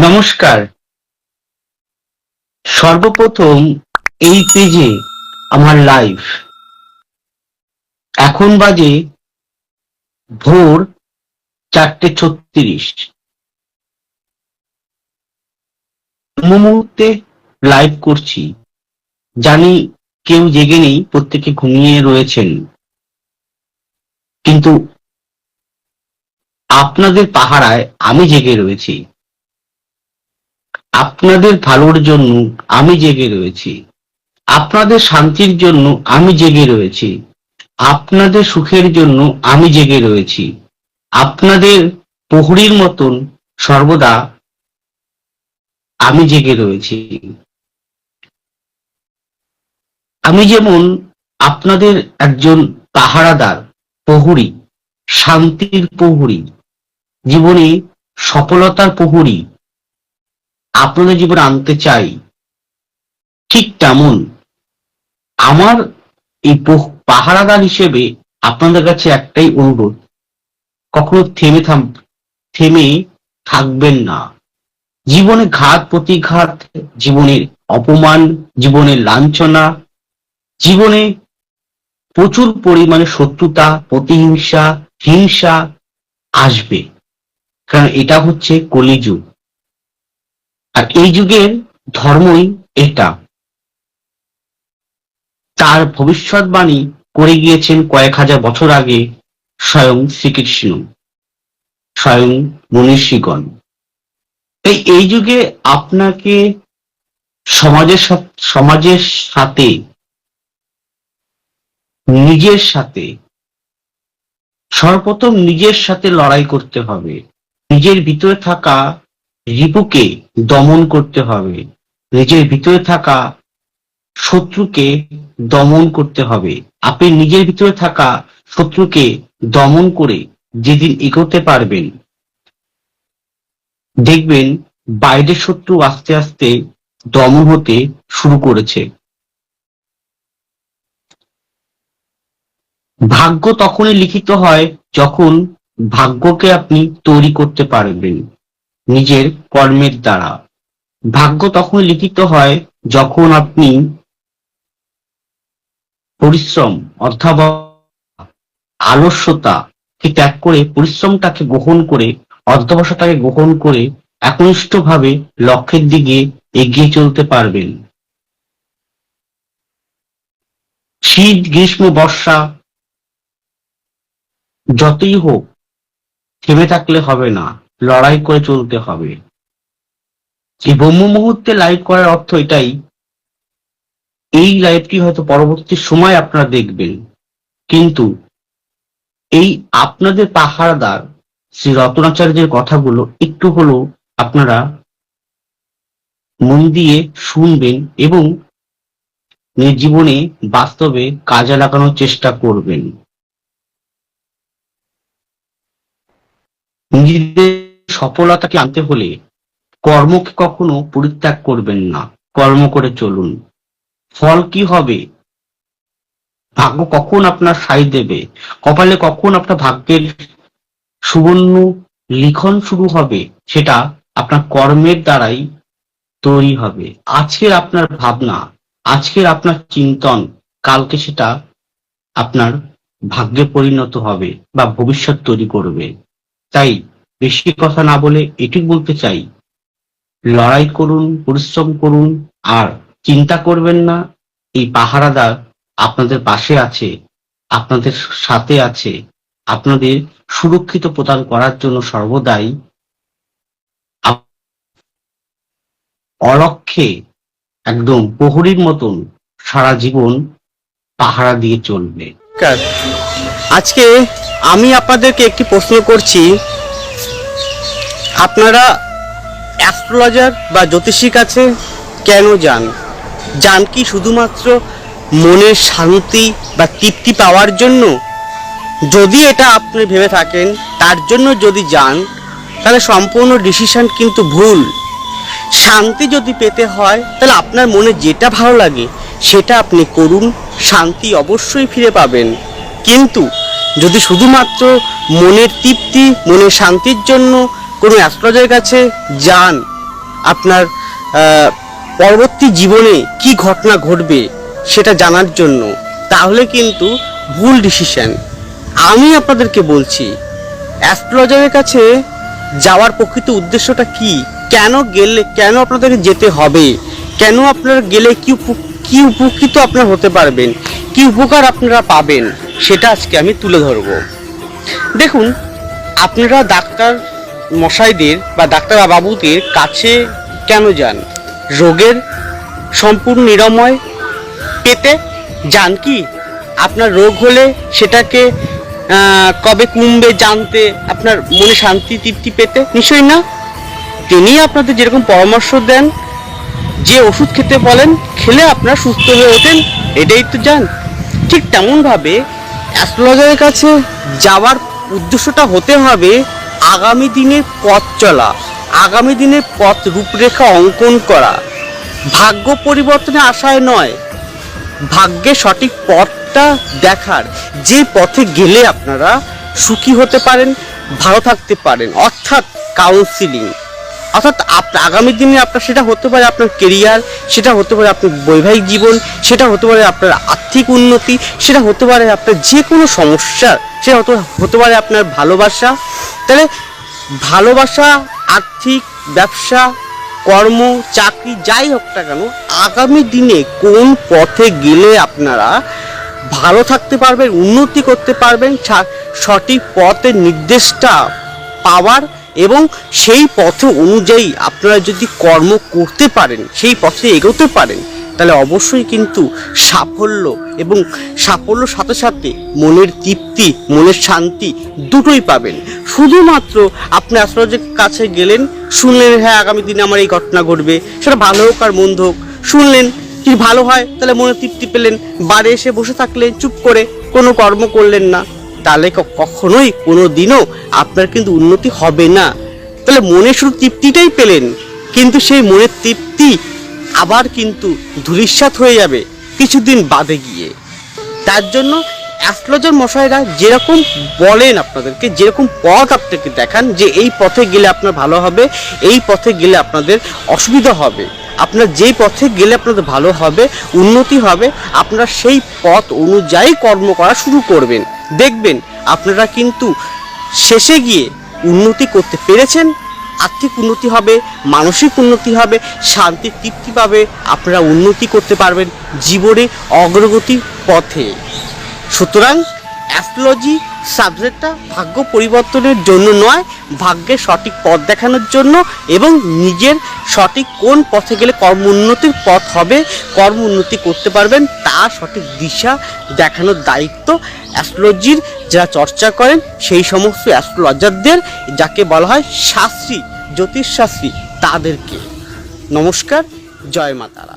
নমস্কার। সর্বপ্রথম এই পেজে আমার লাইভ এখন বাজে ভোর চারটে ছত্রিশ। মুহূর্তে লাইভ করছি। জানি কেউ জেগে নেই, প্রত্যেকে ঘুমিয়ে রয়েছেন। কিন্তু আপনাদের পাহারায় আমি জেগে রয়েছি। আপনাদের ভালোর জন্য আমি জেগে রয়েছি। আপনাদের শান্তির জন্য আমি জেগে রয়েছি। আপনাদের সুখের জন্য আমি জেগে রয়েছি। আপনাদের প্রহরীর মতন সর্বদা আমি জেগে রয়েছি। আমি যেমন আপনাদের একজন পাহারাদার, প্রহরী, শান্তির প্রহরী, জীবনে সফলতার প্রহরী আপনাদের জীবনে আনতে চাই, ঠিক তেমন আমার এই পাহারাদার হিসেবে আপনাদের কাছে একটাই অনুরোধ, কখনো থেমে থাম থেমে থাকবেন না। জীবনে ঘাত, প্রতিঘাত জীবনের অপমান জীবনের লাঞ্ছনা, জীবনে প্রচুর পরিমাণে শত্রুতা, প্রতিহিংসা, হিংসা আসবে। কারণ এটা হচ্ছে কলিযুগ। আর এই যুগের ধর্মই এটা। তার ভবিষ্যৎবাণী করে গিয়েছেন কয়েক হাজার বছর আগে স্বয়ং শ্রীকৃষ্ণ, স্বয়ং মনীষীগণ। এই এই যুগে আপনাকে সমাজের সমাজের সাথে, নিজের সাথে, সর্বপ্রথম নিজের সাথে লড়াই করতে হবে। নিজের ভিতরে থাকা রিপুকে দমন করতে হবে। নিজের ভিতরে থাকা শত্রুকে দমন করতে হবে। আপনি নিজের ভিতরে থাকা শত্রুকে দমন করে যেদিন এগোতে পারবেন, দেখবেন বাইরের শত্রু আস্তে আস্তে দমন হতে শুরু করেছে। ভাগ্য তখনই লিখিত হয় যখন ভাগ্যকে আপনি তৈরি করতে পারবেন। নিজের কর্মের দ্বারা। ভাগ্য তখন লিখিত হয় যখন আপনি পরিশ্রম অর্থাৎ আলস্যতাকে ত্যাগ করে পরিশ্রমটাকে গ্রহণ করে, অধ্যবসায়টাকে গ্রহণ করে একনিষ্ঠভাবে লক্ষ্যের দিকে এগিয়ে চলতে পারবেন। শীত, গ্রীষ্ম, বর্ষা যতই হোক থেমে থাকলে হবে না। লড়াই করে চলতে হবে। এই ব্রহ্ম মুহূর্তে লাইভ করার অর্থ এটাই, এই লাইভটি হয়তো পরবর্তী সময় আপনারা দেখবেন। কিন্তু এই আপনাদের পাহারাদার শ্রী রতনাচার্যের কথাগুলো একটু হলেও আপনারা মন দিয়ে শুনবেন এবং নিজ জীবনে বাস্তবে কাজে লাগানোর চেষ্টা করবেন। নিজেদের সফলতাকে আনতে হলে কর্মকে কখনো পরিত্যাগ করবেন না। কর্ম করে চলুন। ফল কি হবে? ভাগ্য কখন আপনার সাই দেবে? কপালে কখন আপনার ভাগ্যের সুবর্ণ লিখন শুরু হবে? সেটা আপনার কর্মের দ্বারাই তৈরি হবে। আজকের আপনার ভাবনা, আজকের আপনার চিন্তন, কালকে সেটা আপনার ভাগ্যে পরিণত হবে বা ভবিষ্যৎ তৈরি করবে। তাই বেশি কথা না বলে এটুকু বলতে চাই। লড়াই করুন, পরিশ্রম করুন, আর চিন্তা করবেন না, এই পাহারাদার আপনাদের পাশে আছে, আপনাদের সাথে আছে, আপনাদের সুরক্ষিত প্রদান করার জন্য সর্বদাই অলক্ষে একদম প্রহরীর মতন সারা জীবন পাহারা দিয়ে চলবে। আজকে আমি আপনাদেরকে একটি প্রশ্ন করছি। আপনারা অ্যাস্ট্রোলজার বা জ্যোতিষীর কাছে কেন যান? যান কি শুধুমাত্র মনের শান্তি বা তৃপ্তি পাওয়ার জন্য? যদি এটা আপনি ভেবে থাকেন, তার জন্য যদি যান, তাহলে সম্পূর্ণ ডিসিশন কিন্তু ভুল। শান্তি যদি পেতে হয়, তাহলে আপনার মনে যেটা ভালো লাগে, সেটা আপনি করুন, শান্তি অবশ্যই ফিরে পাবেন। কিন্তু যদি শুধুমাত্র মনের তৃপ্তি, মনের শান্তির জন্য কোনো অ্যাস্ট্রোলজারের কাছে যান, আপনার পরবর্তী জীবনে কি ঘটনা ঘটবে সেটা জানার জন্য, তাহলে কিন্তু ভুল ডিসিশন আমি আপনাদেরকে বলছি, অ্যাস্ট্রোলজারের কাছে যাওয়ার প্রকৃত উদ্দেশ্যটা কি? কেন গেলে, কেন আপনাদেরকে যেতে হবে? কেন আপনারা গেলে কি কি উপকৃত আপনারা হতে পারবেন? কি উপকার আপনারা পাবেন? সেটা আজকে আমি তুলে ধরবো। দেখুন, আপনারা ডাক্তার মশাইদের বা ডাক্তার বাবুদের কাছে কেন যান? রোগের সম্পূর্ণ নিরাময় পেতে যান কি? আপনার রোগ হলে সেটাকে কবে কমবে জানতে আপনার মনে শান্তি, তৃপ্তি পেতে? নিশ্চয়ই না। তিনি আপনাদের যেরকম পরামর্শ দেন, যে ওষুধ খেতে বলেন, খেলে আপনার সুস্থ হয়ে ওঠেন, এটাই তো যান। ঠিক তেমনভাবে অ্যাস্ট্রোলজারের কাছে যাওয়ার উদ্দেশ্যটা হতে হবে আগামী দিনের পথ চলা, আগামী দিনের পথ রূপরেখা অঙ্কন করা। ভাগ্য পরিবর্তনে আশায় নয়, ভাগ্যে সঠিক পথটা দেখার। যে পথে গেলে আপনারা সুখী হতে পারেন, ভালো থাকতে পারেন, অর্থাৎ কাউন্সিলিং অর্থাৎ আপনার আগামী দিনে আপনার সেটা হতে পারে আপনার কেরিয়ার সেটা হতে পারে আপনার বৈবাহিক জীবন, সেটা হতে পারে আপনার আর্থিক উন্নতি, সেটা হতে পারে আপনার যে কোনো সমস্যা, সেটা হতে হতে পারে আপনার ভালোবাসা। তাহলে ভালোবাসা, আর্থিক, ব্যবসা, কর্ম, চাকরি, যাই হোক না কেন, আগামী দিনে কোন পথে গেলে আপনারা ভালো থাকতে পারবেন, উন্নতি করতে পারবেন সঠিক পথের নির্দেশটা পাওয়ার এবং সেই পথে অনুযায়ী আপনারা যদি কর্ম করতে পারেন, সেই পথে এগোতে পারেন তাহলে অবশ্যই কিন্তু সাফল্য এবং সাফল্যর সাথে সাথে মনের তৃপ্তি, মনের শান্তি দুটোই পাবেন। শুধুমাত্র আপনি অ্যাস্ট্রোলজির কাছে গেলেন, শুনলেন হ্যাঁ আগামী দিনে আমার এই ঘটনা ঘটবে, সেটা ভালো হোক আর মন্দ হোক, শুনলেন যদি ভালো হয়, তাহলে মনে তৃপ্তি পেলেন বাড়ি এসে বসে থাকলেন, চুপ করে, কোনো কর্ম করলেন না, তাহলে কখনোই কোনো দিনও আপনার কিন্তু উন্নতি হবে না। তাহলে মনে শুধু তৃপ্তিটাই পেলেন, কিন্তু সেই মনের তৃপ্তি আবার কিন্তু ধূলিসাৎ হয়ে যাবে কিছুদিন বাদে গিয়ে। তার জন্য অ্যাস্ট্রোলজার মশাইরা যেরকম বলেন আপনাদেরকে, যেরকম পথ আপনাকে দেখান যে এই পথে গেলে আপনার ভালো হবে, এই পথে গেলে আপনাদের অসুবিধা হবে। আপনার যেই পথে গেলে আপনাদের ভালো হবে, উন্নতি হবে, আপনারা সেই পথ অনুযায়ী কর্ম করা শুরু করবেন। দেখবেন আপনারা কিন্তু শেষে গিয়ে উন্নতি করতে পেরেছেন আর্থিক উন্নতি হবে, মানসিক উন্নতি হবে, শান্তি, তৃপ্তি পাবে, আপনারা উন্নতি করতে পারবেন জীবনে অগ্রগতি পথে। সুতরাং অ্যাস্ট্রোলজি সাবজেক্টটা ভাগ্য পরিবর্তনের জন্য নয়, ভাগ্যের সঠিক পথ দেখানোর জন্য এবং নিজের সঠিক কোন পথে গেলে কর্ম উন্নতির পথ হবে, কর্ম উন্নতি করতে পারবেন তার সঠিক দিশা দেখানোর দায়িত্ব অ্যাস্ট্রোলজির যারা চর্চা করেন, সেই সমস্ত অ্যাস্ট্রোলজারদের যাকে বলা হয় শাস্ত্রী, জ্যোতিষশাস্ত্রী, তাদেরকে। নমস্কার, জয় মা তারা।